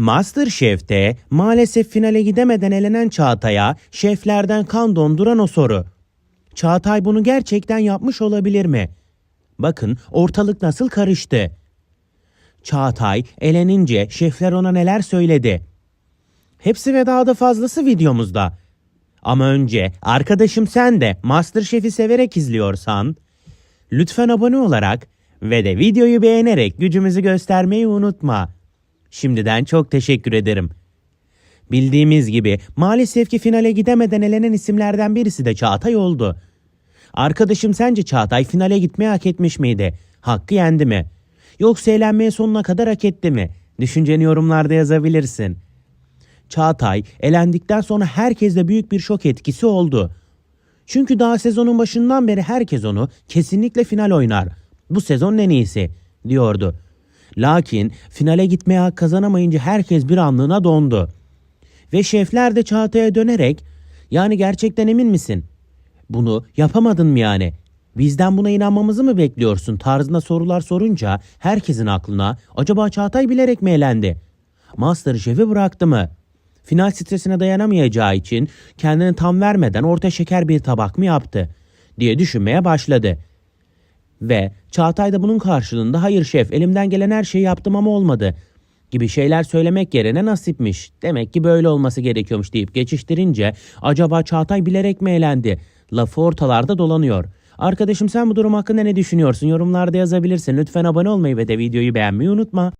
Masterchef'te maalesef finale gidemeden elenen Çağatay'a şeflerden kan donduran o soru. Çağatay bunu gerçekten yapmış olabilir mi? Bakın ortalık nasıl karıştı. Çağatay elenince şefler ona neler söyledi. Hepsi ve daha da fazlası videomuzda. Ama önce arkadaşım sen de Masterchef'i severek izliyorsan lütfen abone olarak ve de videoyu beğenerek gücümüzü göstermeyi unutma. Şimdiden çok teşekkür ederim. Bildiğimiz gibi maalesef ki finale gidemeden elenen isimlerden birisi de Çağatay oldu. Arkadaşım sence Çağatay finale gitmeyi hak etmiş miydi? Hakkı yendi mi? Yoksa eğlenmeye sonuna kadar hak etti mi? Düşünceni yorumlarda yazabilirsin. Çağatay elendikten sonra herkeste büyük bir şok etkisi oldu. Çünkü daha sezonun başından beri herkes onu kesinlikle final oynar. Bu sezon en iyisi diyordu. Lakin finale gitmeye hak kazanamayınca herkes bir anlığına dondu. Ve şefler de Çağatay'a dönerek yani gerçekten emin misin? Bunu yapamadın mı yani? Bizden buna inanmamızı mı bekliyorsun tarzında sorular sorunca herkesin aklına acaba Çağatay bilerek mi elendi? Master şefi bıraktı mı? Final stresine dayanamayacağı için kendini tam vermeden orta şeker bir tabak mı yaptı diye düşünmeye başladı. Ve Çağatay da bunun karşılığında hayır şef elimden gelen her şeyi yaptım ama olmadı gibi şeyler söylemek yerine nasipmiş. Demek ki böyle olması gerekiyormuş deyip geçiştirince acaba Çağatay bilerek mi elendi? Lafı ortalarda dolanıyor. Arkadaşım sen bu durum hakkında ne düşünüyorsun? Yorumlarda yazabilirsin. Lütfen abone olmayı ve de videoyu beğenmeyi unutma.